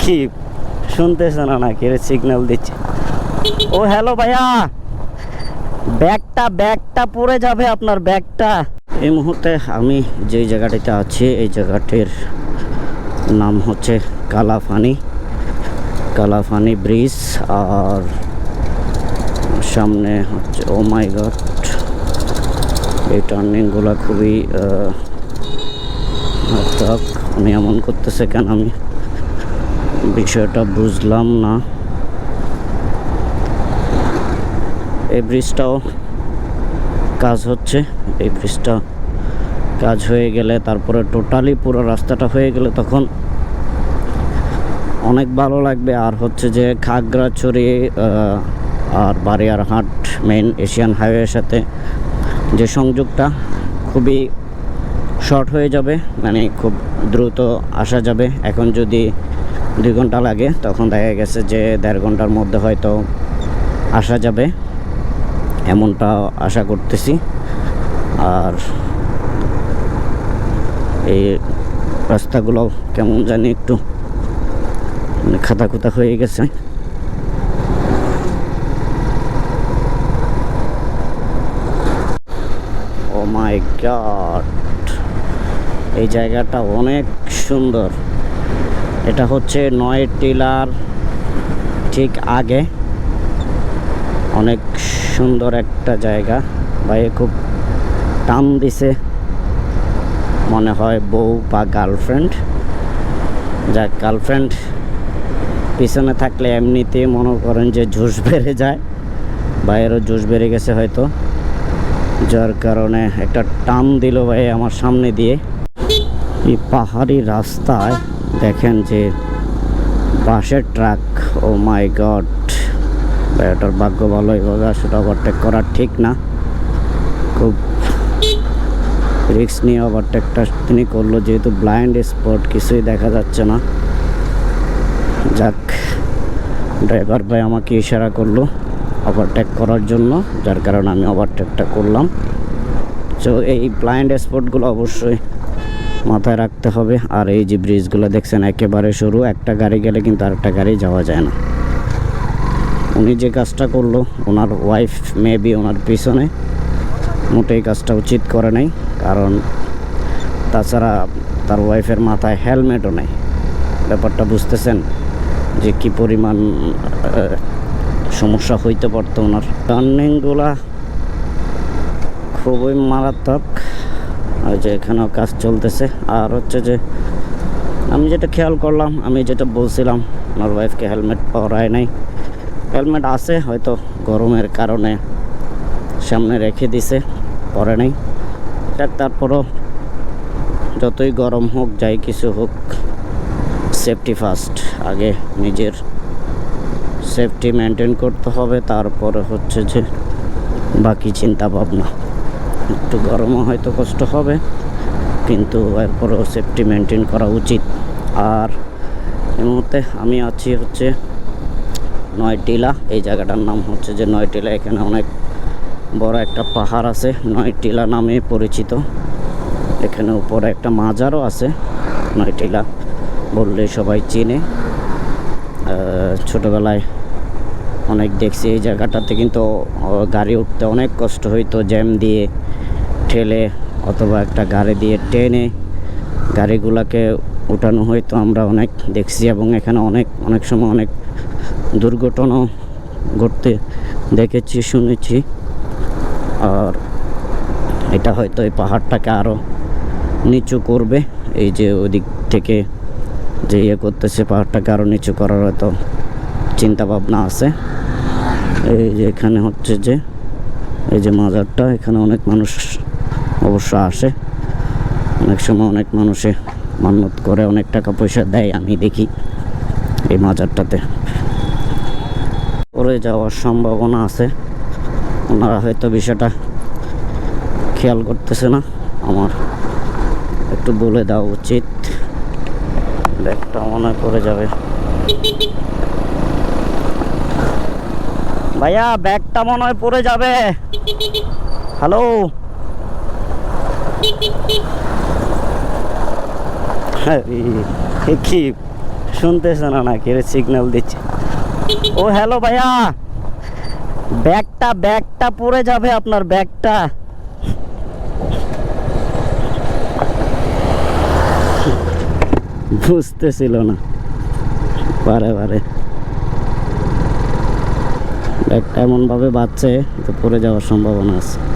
কি শুনতেছে না নাকি সিগন্যাল দিচ্ছে? ও হ্যালো ভাইয়া। ব্যাগটা ব্যাগটা পড়ে যাবে আপনার ব্যাগটা। এই মুহূর্তে আমি যে জায়গাটিতে আছি এই জায়গাটির নাম হচ্ছে কালাফানি কালাফানি ব্রিজ আর সামনে হচ্ছে ও মাই গড এই টার্নিংগুলো খুবই আহ, উনি এমন করতেছে কেন আমি? বিষয়টা বুঝলাম না। এই ব্রিজটাও কাজ হচ্ছে। এই ব্রিজটা কাজ হয়ে গেলে, তারপরে টোটালি পুরো রাস্তাটা হয়ে গেলে তখন অনেক ভালো লাগবে। আর হচ্ছে যে খাগড়াছড়ি আর বারিয়ারহাট মেন এশিয়ান হাইওয়ের সাথে যে সংযোগটা খুবই শর্ট হয়ে যাবে মানে খুব দ্রুত আসা যাবে। এখন যদি দুই ঘণ্টা লাগে, তখন দেখা গেছে যে দেড় ঘণ্টার মধ্যে হয়তো আসা যাবে। এমনটা আশা করতেছি। আর এই রাস্তাগুলো কেমন জানি একটু মানে খাতা খুতা হয়ে গেছে। ও মাই গড এই জায়গাটা অনেক সুন্দর। এটা হচ্ছে নয় টিলার ঠিক আগে। অনেক সুন্দর একটা জায়গা। ভাই খুব টান দিছে। মনে হয় বউ বা গার্লফ্রেন্ড। যা গার্লফ্রেন্ড পিছনে থাকলে এমনিতে মনে করেন যে জোশ বেড়ে যায়। বাইরেও জোশ বেড়ে গেছে হয়তো। যার কারণে একটা টান দিল ভাই আমার সামনে দিয়ে। এই পাহাড়ি রাস্তায় দেখেন যে বাসের ট্রাক, ও মাই গড এটার ভাগ্য ভালো এইভাবে সেটা ওভারটেক করা ঠিক না। খুব রিস্ক নিয়ে ওভারটেকটা তিনি করল, যেহেতু ব্লাইন্ড স্পট কিছুই দেখা যাচ্ছে না। যাক ড্রাইভার ভাই আমাকে ইশারা করল ওভারটেক করার জন্য, যার কারণে আমি ওভারটেকটা করলাম। তো এই ব্লাইন্ড স্পটগুলো অবশ্যই মাথায় রাখতে হবে। আর এই যে ব্রিজগুলো দেখছেন, একেবারে সরু। একটা গাড়ি গেলে কিন্তু আরেকটা গাড়ি যাওয়া যায় না। উনি যে কাজটা করল, ওনার ওয়াইফ মেবি ওনার পিছনে। মোটেই কাজটা উচিত করে নাই। কারণ তাছাড়া তার ওয়াইফের মাথায় হেলমেটও নেই। ব্যাপারটা বুঝতেছেন যে কি পরিমাণ সমস্যা হইতে পারতো ওনার। টার্নিংগুলা খুবই মারাত্মক। ওই যে এখানেও কাজ চলতেছে। আর হচ্ছে যে আমি যেটা খেয়াল করলাম, আমি যেটা বলছিলাম, আমার ওয়াইফকে হেলমেট পরায় নাই। হেলমেট আছে, হয়তো গরমের কারণে সামনে রেখে দিছে, পরে নাই। তারপরও যতই গরম হোক, যাই কিছু হোক সেফটি ফার্স্ট আগে নিজের সেফটি মেনটেন করতে হবে, তারপরে হচ্ছে যে বাকি চিন্তা ভাবনা একটু গরমও হয়তো কষ্ট হবে, কিন্তু এরপরেও সেফটি মেনটেন করা উচিত। আর এই মুহূর্তে আমি আছি হচ্ছে নয়টিলা, এই জায়গাটার নাম হচ্ছে যে নয়টিলা, এখানে অনেক বড় একটা পাহাড় আছে, নয়টিলা নামে পরিচিত। এখানে উপরে একটা মাজারও আছে, নয়টিলা বললে সবাই চিনে। ছোটবেলায় অনেক দেখছি এই জায়গাটাতে, কিন্তু গাড়ি উঠতে অনেক কষ্ট হইতো, জ্যাম দিয়ে ঠেলে অথবা একটা গাড়ি দিয়ে টেনে গাড়িগুলোকে উঠানো হয়তো আমরা অনেক দেখছি এবং এখানে অনেক অনেক সময় অনেক দুর্ঘটনাও ঘটতে দেখেছি, শুনেছি। আর এটা হয়তো এই পাহাড়টাকে আরও নিচু করবে। এই যে ওদিক থেকে যে ইয়ে করতেছে পাহাড়টাকে আরও নিচু করার হয়তো চিন্তা ভাবনা আছে। এই যে এখানে হচ্ছে যে, এই যে মাজারটা, এখানে অনেক মানুষ অবশ্য আসে। অনেক সময় অনেক মানুষে মান্যত করে, অনেক টাকা পয়সা দেয়, আমি দেখি এই মাজারটাতে। পড়ে যাওয়ার সম্ভাবনা আছে। ওনারা হয়তো বিষয়টা খেয়াল করতেছে না। আমার একটু বলে দেওয়া উচিত। ব্যাগটা মনে পড়ে যাবে। ভাইয়া, ব্যাগটা মনে হয় পড়ে যাবে। হ্যালো কি শুনতেছে না নাকি? সিগন্যাল দিচ্ছে। ও হ্যালো ভাইয়া। ব্যাগটা ব্যাগটা পড়ে যাবে আপনার, ব্যাগটা। বুঝতেছিল না। বারে বারে। ব্যাগটা বাজছে তো পড়ে যাওয়ার সম্ভাবনা আছে।